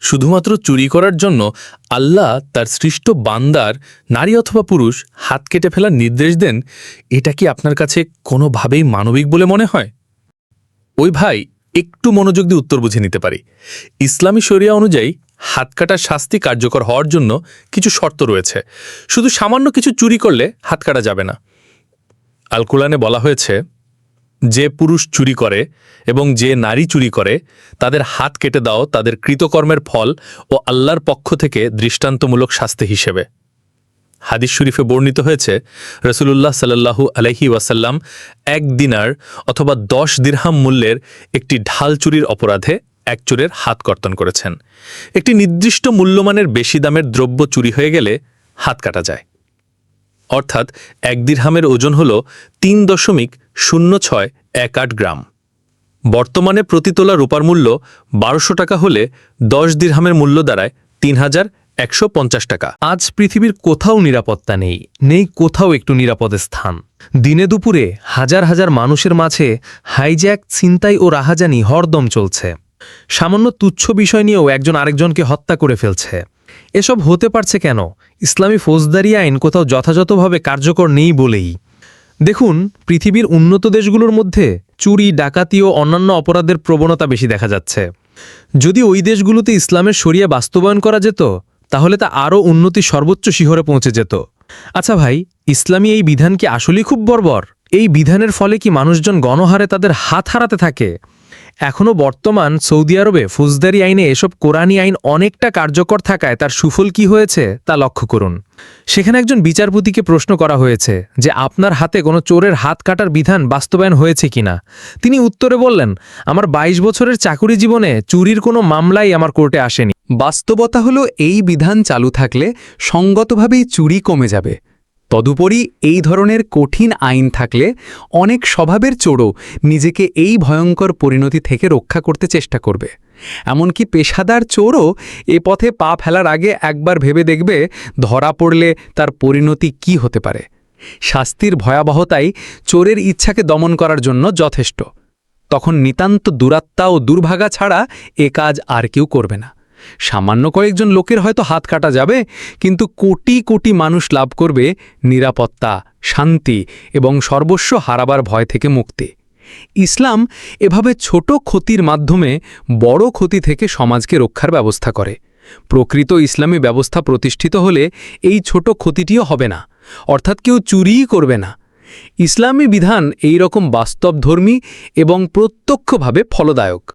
শুধুমাত্র চুরি করার জন্য আল্লাহ তার সৃষ্ট বান্দার নারী অথবা পুরুষ হাত কেটে ফেলার নির্দেশ দেন, এটা কি আপনার কাছে কোনোভাবেই মানবিক বলে মনে হয়? ওই ভাই একটু মনোযোগ দিয়ে উত্তর বুঝে নিতে পারি। ইসলামী শরিয়া অনুযায়ী হাত কাটার শাস্তি কার্যকর হওয়ার জন্য কিছু শর্ত রয়েছে। শুধু সামান্য কিছু চুরি করলে হাত কাটা যাবে না। আলকুলানে বলা হয়েছে যে পুরুষ চুরি করে এবং যে নারী চুরি করে, তাদের হাত কেটে দাও, তাদের কৃতকর্মের ফল ও আল্লাহর পক্ষ থেকে দৃষ্টান্তমূলক শাস্তি হিসেবে। হাদিস শরীফে বর্ণিত হয়েছে, রসুলুল্লাহ সাল্লাহু আলহি ওয়াসাল্লাম এক দিনার অথবা দশ দিরহাম মূল্যের একটি ঢাল চুরির অপরাধে এক চোরের হাত কর্তন করেছেন। একটি নির্দিষ্ট মূল্যমানের বেশি দামের দ্রব্য চুরি হয়ে গেলে হাত কাটা যায়। অর্থাৎ এক দিরহামের ওজন হল তিন দশমিক শূন্য ছয় এক আট গ্রাম। বর্তমানে প্রতি তোলা রূপার মূল্য বারোশো টাকা হলে দশ দিরহামের মূল্য দাঁড়ায় তিন হাজার একশো পঞ্চাশ টাকা। আজ পৃথিবীর কোথাও নিরাপত্তা নেই নেই কোথাও একটু নিরাপদ স্থান। দিনে দুপুরে হাজার হাজার মানুষের মাঝে হাইজ্যাক, ছিনতাই ও রাহাজানি হরদম চলছে। সামান্য তুচ্ছ বিষয় নিয়েও একজন আরেকজনকে হত্যা করে ফেলছে। এসব হতে পারছে কেন? ইসলামী ফৌজদারি আইন কোথাও যথাযথভাবে কার্যকর নেই বলেই। দেখুন, পৃথিবীর উন্নত দেশগুলোর মধ্যে চুরি, ডাকাতি ও অন্যান্য অপরাধের প্রবণতা বেশি দেখা যাচ্ছে। যদি ওই দেশগুলোতে ইসলামের শরিয়া বাস্তবায়ন করা যেত, তাহলে তা আরও উন্নতি সর্বোচ্চ শিহরে পৌঁছে যেত। আচ্ছা ভাই, ইসলামী এই বিধান কি আসলেই খুব বর্বর? এই বিধানের ফলে কি মানুষজন গণহারে তাদের হাত হারাতে থাকে? এখনও বর্তমান সৌদি আরবে ফৌজদারি আইনে এসব কোরআনী আইন অনেকটা কার্যকর থাকায় তার সুফল কি হয়েছে তা লক্ষ্য করুন। সেখানে একজন বিচারপতিকে প্রশ্ন করা হয়েছে যে আপনার হাতে কোনো চোরের হাত কাটার বিধান বাস্তবায়ন হয়েছে কিনা তিনি উত্তরে বললেন, আমার ২২ বছরের চাকুরি জীবনে চুরির কোনো মামলাই আমার কোর্টে আসেনি। বাস্তবতা হলো এই বিধান চালু থাকলে সঙ্গতভাবেই চুরি কমে যাবে। তদুপরি এই ধরনের কঠিন আইন থাকলে অনেক স্বভাবের চোরও নিজেকে এই ভয়ঙ্কর পরিণতি থেকে রক্ষা করতে চেষ্টা করবে। এমনকি পেশাদার চোরও এ পথে পা ফেলার আগে একবার ভেবে দেখবে ধরা পড়লে তার পরিণতি কি হতে পারে। শাস্তির ভয়াবহতাই চোরের ইচ্ছাকে দমন করার জন্য যথেষ্ট। তখন নিতান্ত দুরাত্মা ও দুর্ভাগা ছাড়া এ কাজ আর কেউ করবে না। সামান্য কয়েকজন লোকের হয়তো হাত কাটা যাবে, কিন্তু কোটি কোটি মানুষ লাভ করবে নিরাপত্তা, শান্তি এবং সর্বস্ব হারাবার ভয় থেকে মুক্তি। ইসলাম এভাবে ছোট ক্ষতির মাধ্যমে বড় ক্ষতি থেকে সমাজকে রক্ষার ব্যবস্থা করে। প্রকৃত ইসলামী ব্যবস্থা প্রতিষ্ঠিত হলে এই ছোট ক্ষতিটিও হবে না, অর্থাৎ কেউ চুরিই করবে না। ইসলামী বিধান এই রকম বাস্তবধর্মী এবং প্রত্যক্ষভাবে ফলদায়ক।